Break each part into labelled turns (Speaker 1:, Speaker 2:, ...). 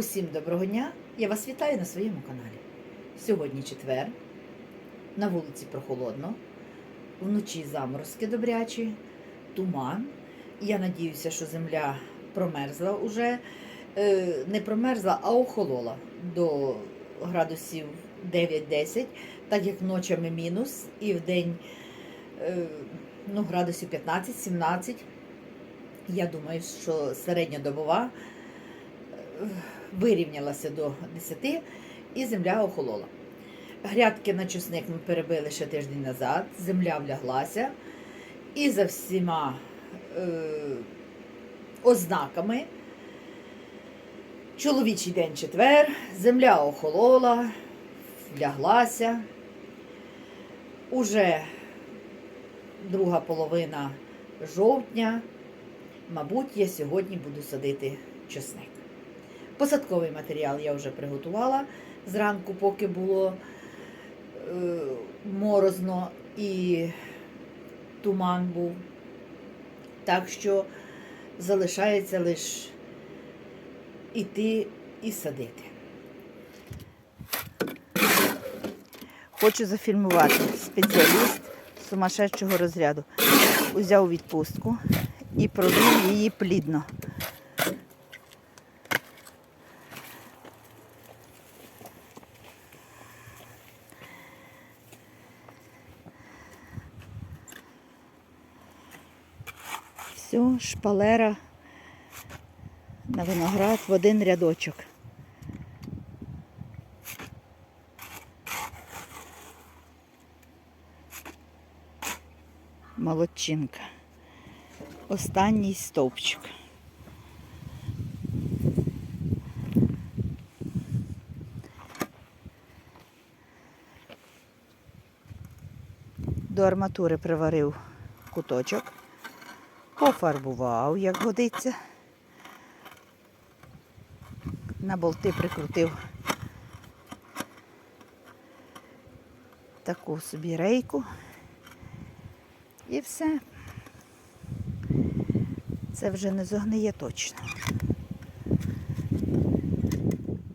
Speaker 1: Усім доброго дня! Я вас вітаю на своєму каналі. Сьогодні четвер, на вулиці прохолодно, вночі заморозки добрячі, туман. Я надіюся, що земля промерзла уже. Е, Не промерзла, а охолола до градусів 9-10, так як ночами мінус, і в день е, ну, градусів 15-17. Я думаю, що середньодобова е, вирівнялася до 10 і земля охолола. Грядки на чесник ми перебили ще тиждень назад, земля вляглася, і за всіма е, ознаками. Чоловічий день четвер, земля охолола, вляглася. Уже друга половина жовтня. Мабуть, я сьогодні буду садити чесник. Посадковий матеріал я вже приготувала зранку, поки було е, морозно і туман був. Так що залишається лише іти і садити. Хочу зафільмувати спеціаліст сумасшедшого розряду. Узяв відпустку і провів її плідно. Все, шпалера на виноград в один рядочок. Молодчинка. Останній стовпчик. До арматури приварив куточок, пофарбував, як годиться. На болти прикрутив таку собі рейку. І все. Це вже не зогниє точно.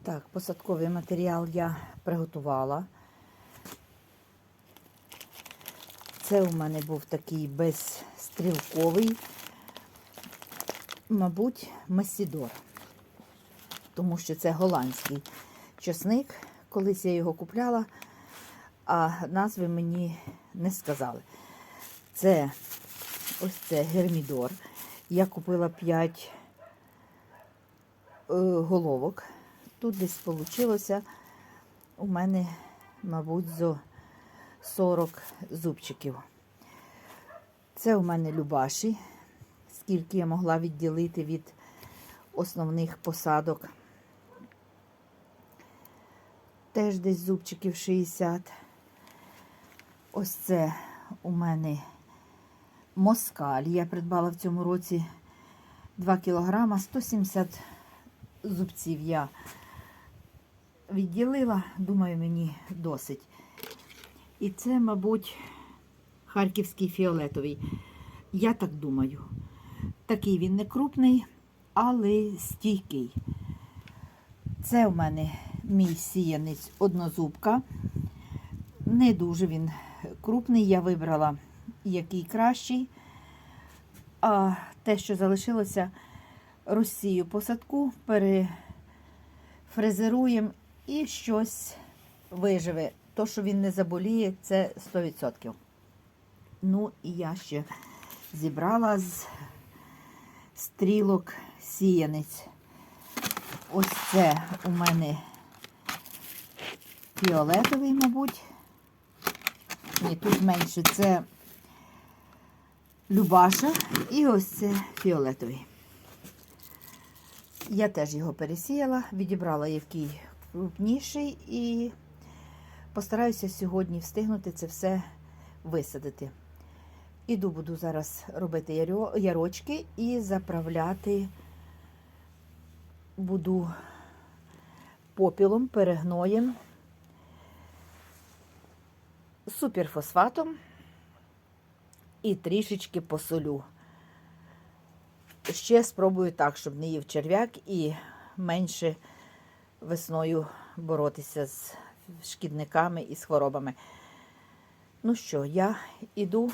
Speaker 1: Так, посадковий матеріал я приготувала. Це у мене був такий безстрілковий, мабуть, месідор. Тому що це голландський чесник. Колись я його купляла, а назви мені не сказали. Це ось це гермідор. Я купила 5 е, головок. Тут десь вийшло у мене, мабуть, зо 40 зубчиків. Це у мене Любаші, скільки я могла відділити від основних посадок. Теж десь зубчиків 60. Ось це у мене москаль. Я придбала в цьому році 2 кілограма, 170 зубців я відділила, думаю, мені досить. І це, мабуть, харківський фіолетовий. Я так думаю. Такий він не крупний, але стійкий. Це у мене мій сіянець однозубка. Не дуже він крупний. Я вибрала який кращий. А те, що залишилося, розсію посадку, перефрезеруємо і щось виживе. То, що він не заболіє, це 100%. Ну, і я ще зібрала з стрілок сіянець. Ось це у мене фіолетовий, мабуть. Ні, тут менше це Любаша і ось це фіолетовий. Я теж його пересіяла, відібрала який крупніший і постараюся сьогодні встигнути це все висадити. Іду буду зараз робити ярочки і заправляти буду попілом, перегноєм, суперфосфатом і трішечки посолю. Ще спробую так, щоб не їв черв'як і менше весною боротися з шкідниками і з хворобами. Ну що, я іду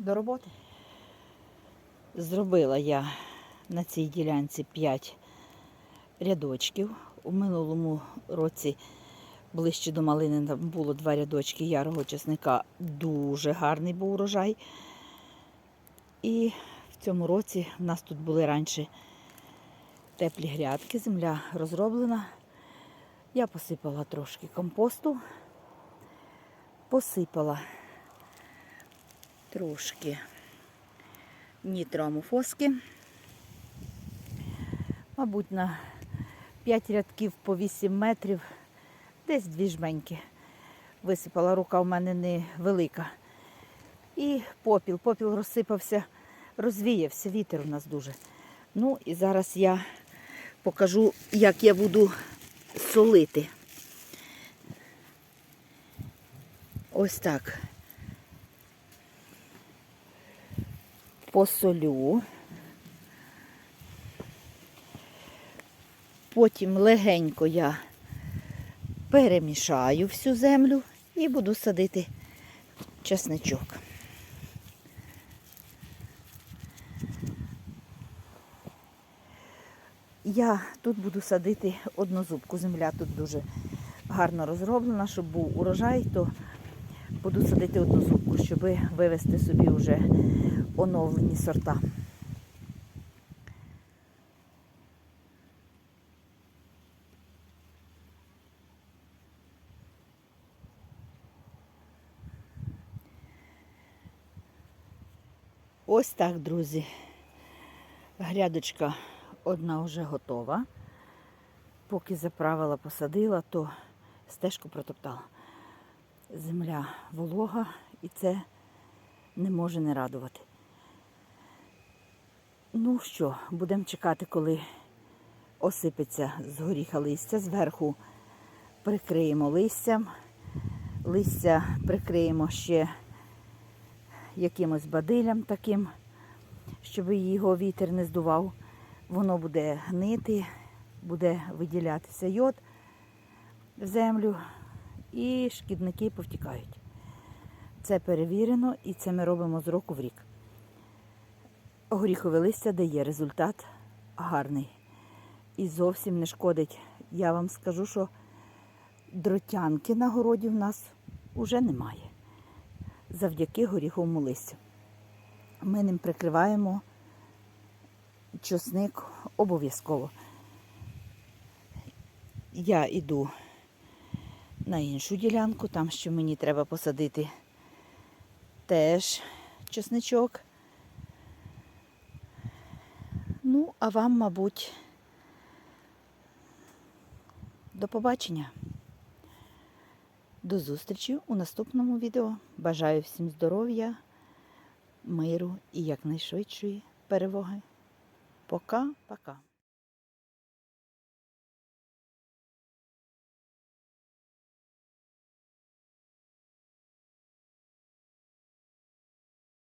Speaker 1: до роботи. Зробила я на цій ділянці 5 рядочків. У минулому році ближче до малини там було два рядочки ярого чесника. Дуже гарний був урожай. І в цьому році в нас тут були раніше теплі грядки, земля розроблена. Я посипала трошки компосту, посипала трошки нітроамофоски. Мабуть, на 5 рядків по 8 метрів, десь дві жменьки. Висипала рука в мене не велика. І попіл. Попіл розсипався, розвіявся, вітер у нас дуже. Ну і зараз я покажу, як я буду солити. Ось так. Посолю. Потім легенько я перемішаю всю землю і буду садити чесничок. Я тут буду садити однозубку. Земля тут дуже гарно розроблена, щоб був урожай, то буду садити однозубку, щоб вивести собі вже оновлені сорта. Ось так, друзі. Грядочка одна вже готова. Поки заправила, посадила, то стежку протоптала. Земля волога і це не може не радувати. Ну що, будемо чекати, коли осипеться з горіха листя. Зверху прикриємо листям. Листя прикриємо ще якимось бадилям таким, щоб його вітер не здував. Воно буде гнити, буде виділятися йод в землю і шкідники повтікають. Це перевірено і це ми робимо з року в рік. Горіхове листя дає результат гарний і зовсім не шкодить. Я вам скажу, що дротянки на городі в нас вже немає. Завдяки горіховому листю. Ми ним прикриваємо чосник обов'язково. Я йду на іншу ділянку, там що мені треба посадити теж чесничок. Ну, а вам, мабуть, до побачення. До зустрічі у наступному відео. Бажаю всім здоров'я, миру і якнайшвидшої перемоги. Пока-пока.